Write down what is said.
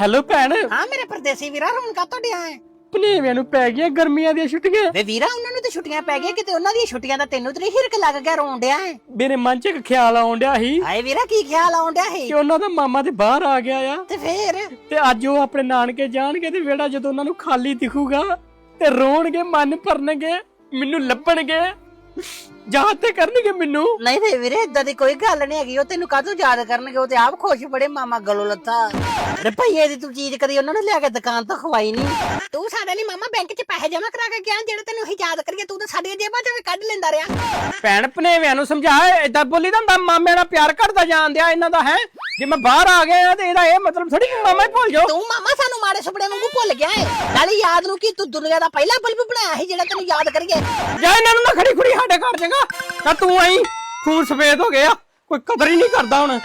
Hello ਭੈਣ। ਹਾਂ ਮੇਰੇ ਪਰਦੇਸੀ ਵੀਰਾ ਹੁਣ ਕਾ ਤੁਹਾਡੇ ਆਏ। ਭਨੇਵਿਆਂ ਨੂੰ ਪੈ ਗਈਆਂ ਗਰਮੀਆਂ ਦੀਆਂ ਛੁੱਟੀਆਂ। ਵੇ ਵੀਰਾ ਉਹਨਾਂ ਨੂੰ ਤੇ ਛੁੱਟੀਆਂ ਪੈ ਗਈਆਂ ਕਿਤੇ ਉਹਨਾਂ ਦੀਆਂ ਛੁੱਟੀਆਂ ਦਾ ਤੈਨੂੰ ਤੇ ਹਿਰਕ ਲੱਗ ਗਿਆ ਰੋਣ ਡਿਆ ਹੈ। ਮੇਰੇ ਮਨ 'ਚ ਇੱਕ ਖਿਆਲ ਆਉਣ ਡਿਆ ਸੀ ਹਾਏ ਵੀਰਾ ਕੀ ਖਿਆਲ ਆਉਣ ਡਿਆ ਹੈ ਕਿ ਉਹਨਾਂ ਦਾ ਮਾਮਾ ਤੇ ਬਾਹਰ ਆ ਗਿਆ ਆ। ਤੇ ਫੇਰ? ਤੇ ਅੱਜ ਉਹ ਆਪਣੇ ਨਾਨਕੇ ਜਾਣਗੇ ਤੇ ਵਿਹੜਾ ਜਦੋਂ ਉਹਨਾਂ ਨੂੰ ਖਾਲੀ ਦਿਖੂਗਾ ਤੇ ਰੋਣਗੇ ਮਨ ਭਰਨਗੇ ਮੈਨੂੰ ਲੱਭਣਗੇ। ਯਾਦ ਤੇ ਕਰਨਗੇ ਮੈਨੂੰ। ਨਹੀਂ ਤੇ ਵੀਰੇ ਇਦਾਂ ਦੀ ਕੋਈ ਗੱਲ ਨਹੀਂ ਹੈਗੀ। ਉਹ ਤੈਨੂੰ ਕਾਹਤੋਂ ਯਾਦ ਕਰਨਗੇ? ਉਹ ਤੇ ਆਪ ਖੁਸ਼ ਬੜੇ ਮਾਮਾ ਗਲੋਂ ਲੱਥਾ ਰੁਪਈਏ ਦੀ ਤੂੰ ਚੀਜ਼ ਕਦੀ ਉਹਨਾਂ ਨੂੰ ਲਿਆ ਕੇ ਦੁਕਾਨ ਤੋਂ ਖਵਾਈ ਨਹੀਂ? ਤੂੰ ਸਾਡੇ ਲਈ ਮਾਮਾ ਬੈਂਕ 'ਚ ਪੈਸੇ ਜਮ੍ਹਾਂ ਕਰਾ ਕੇ ਗਿਆ ਜਿਹੜਾ ਤੈਨੂੰ ਅਸੀਂ ਯਾਦ ਕਰੀਏ ਤੂੰ ਤਾਂ ਸਾਡੀਆਂ ਜੇਬਾਂ 'ਚੋਂ ਵੀ ਕੱਢ ਲੈਂਦਾ ਰਿਹਾ। ਭੈਣ ਭਨੇਵਿਆਂ ਨੂੰ ਸਮਝਾ ਏਦਾਂ ਬੋਲੀ ਦਾ ਹੁੰਦਾ ਮਾਮੇ ਨਾਲ ਪਿਆਰ ਘਟਦਾ ਜਾਂਦਿਆ ਇਹਨਾਂ ਦਾ ਹੈ? ਜੇ ਮੈਂ ਬਾਹਰ ਆ ਗਿਆ ਤੇ ਇਹਦਾ ਇਹ ਮਤਲਬ ਥੋੜੀ ਕਿ ਮਾਮਾ ਹੀ ਭੁੱਲ ਜਾਓ। ਤੂੰ ਮਾਮਾ ਸਾਨੂੰ ਮਾੜੇ ਸੁਪਨੇ ਵਾਂਗੂ ਭੁੱਲ ਗਿਆ ਏ। ਨਾਲੇ ਯਾਦ ਨੂੰ ਕੀ ਤੂੰ ਦੁਨੀਆ ਦਾ ਪਹਿਲਾ ਬਲਬ ਬਣਾਇਆ ਸੀ ਜਿਹੜਾ ਤੈਨੂੰ ਯਾਦ ਕਰੀਏ। ਜਾ ਇਹਨਾਂ ਨੂੰ ਨਾ ਖੜੀ ਖੁੜੀ ਸਾਡੇ ਘਰ ਚੰਗਾ। ਤਾਂ ਤੂੰ ਆਈ ਖੂਨ ਸਫੇਦ ਹੋ ਗਿਆ। ਕੋਈ ਕਦਰ ਹੀ ਨਹੀਂ ਕਰਦਾ ਹੁਣ।